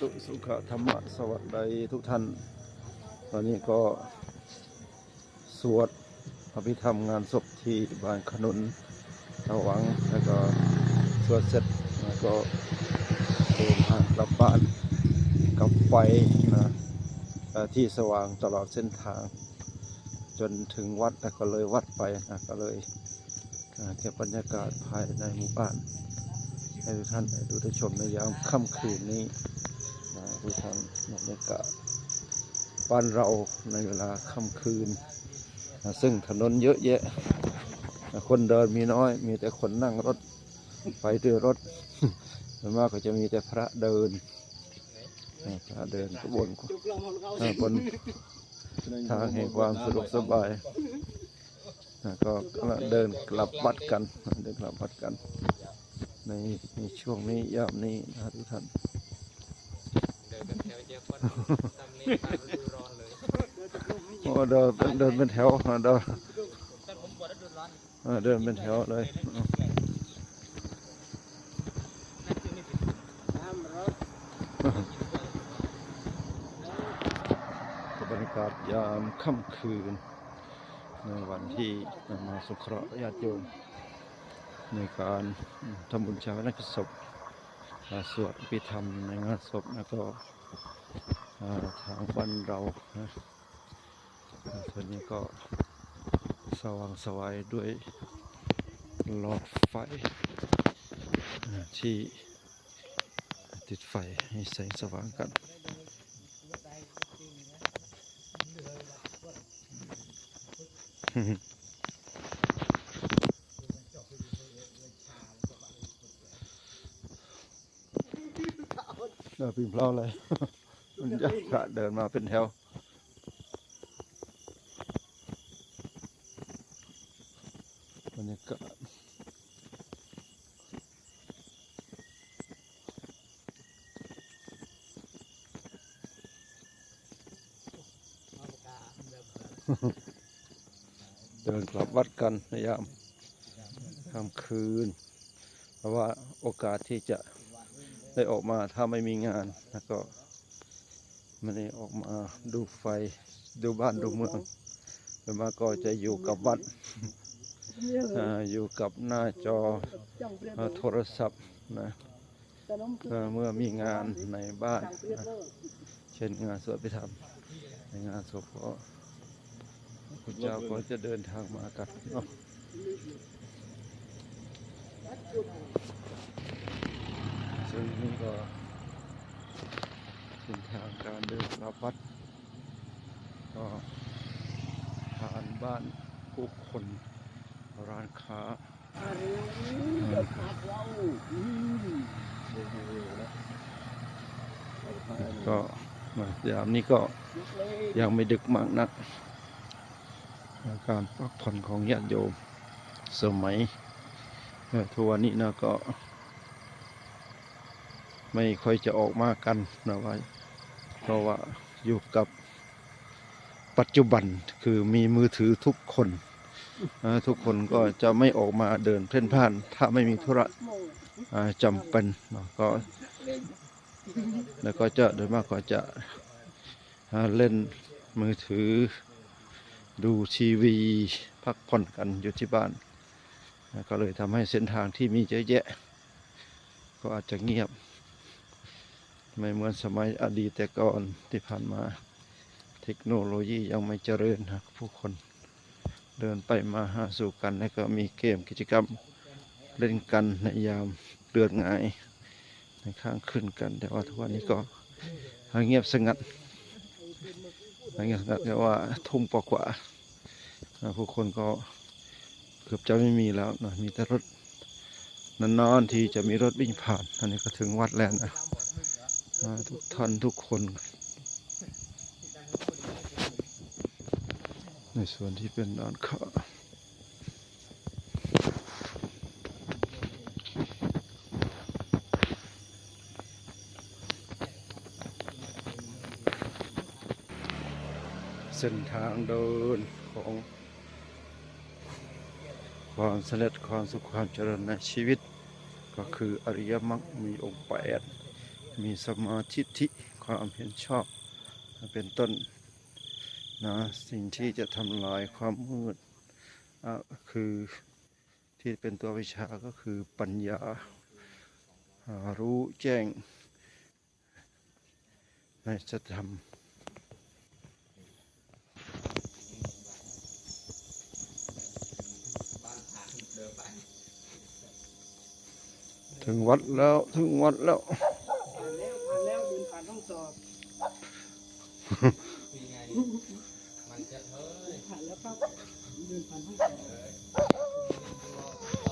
ธุสุขธรรมะสวัสดีทุกท่านวันนี้ก็ สวดอภิธรรมงานศพที่บ้านขนุนตะวังแล้วก็สวดเสร็จแล้วก็เดินทางกลับบ้านกับไฟนะที่สว่างตลอดเส้นทาง จนถึงวัดแล้วก็เลยวัดไปนะก็เลยอ่าเก็บบรรยากาศภายในหมู่บ้านให้ทุกท่านได้ดูได้ชมในยามค่ำคืนนี้ นะทุกท่านบรรยากาศบ้านเราในเวลาค่ำคืนนะซึ่งถนนเยอะแยะนะคนเดินมีน้อย มีแต่คนนั่งรถไปด้วยรถส่วนมากก็จะมีแต่พระเดินพระเดินก็บนบนทางแห่งความสะดวกสบายก็เดินกลับวัดกันเดินกลับวัดกัน ในในช่วงนี้ยามนี้นะทุกท่าน โอ้เดินเดินเป็นแถวเดินเดินเป็นแถวเลยบรรยากาศยามค่ำคืน ในวันที่นำมาสงเคราะห์ญาติโยมในการทำบุญชาวนกิจศพสวดอภิธรรมในงานศพแล้วก็ ทางบ้านเรานะอ่าส่วนนี้ก็สว่างสวายด้วยหลอดไฟที่ติดไฟให้แสงสว่างกัน เดินพิมพ์เล่าเลย มันจะพระเดินมาเป็นแถวบรรยากาศเดินกลับวัดกันในยามค่ำคืน เพราะว่าโอกาสที่จะ ได้ออกมาถ้าไม่มีงานแล้วก็ไม่ได้ออกมาดูไฟดูบ้านดูเมืองส่วนมาก็จะอยู่กับวัดอ่าอยู่กับหน้าจอโทรศัพท์นะเมื่อมีงานในบ้านนะเช่นงานสวดพิธรรมในงานศพก็คุณเจ้าก็จะเดินทางมากันเนาะ ซึ่งนี่ก็เส้นทางการเดินกลับวัด ก็ผ่านบ้านผู้คนร้านค้าก็มายามนี้ก็ยังไม่ดึกมากนัก การพักผ่อนของญาติโยมสมัยทุวันนี้นะก็ ไม่ค่อยจะออกมากันนะว่าเพราะว่าอยู่กับปัจจุบันคือมีมือถือทุกคนทุกคนก็จะไม่ออกมาเดินเพ่นพ่าน ถ้าไม่มีธุระจำเป็นก็แล้วก็จะโดยมากก็จะเล่นมือถือ ดูทีวีพักผ่อนกันอยู่ที่บ้าน ก็เลยทำให้เส้นทางที่มีเยอะแยะ ก็อาจจะเงียบ ไม่เหมือนสมัยอดีตแต่ก่อนที่ผ่านมา เทคโนโลยียังไม่เจริญนะผู้คนเดินไปมาหาสู่กันแล้วก็มีเกมกิจกรรมเล่นกันในยามเดือนหงายในข้างขึ้นกัน แต่ว่าทุกวันนี้ก็เงียบสงัดเงียบสงัดแต่ว่าทุ่มกว่าๆนะผู้คนก็เกือบจะไม่มีแล้วนะมีแต่รถนานๆที่จะมีรถวิ่งผ่านอันนี้ก็ถึงวัดแล้วนะ ทุกท่านทุกคนในส่วนที่เป็นด้านข้าเส้นทางเดินของความสำเร็จความสุขความเจริญในชีวิต ก็คืออริยมรรคมีองค์แปด มีสมาธิิความเห็นชอบเป็นต้นนะสิ่งที่จะทำลายความมืดอะคือที่เป็นตัววิชาก็คือปัญญารู้แจ้งในสัจธรรมถึงวัดแล้ว ถึงวัดแล้ว อบมันจะเฮ้ยผ่านแล้วครับเดินผ่านห้อง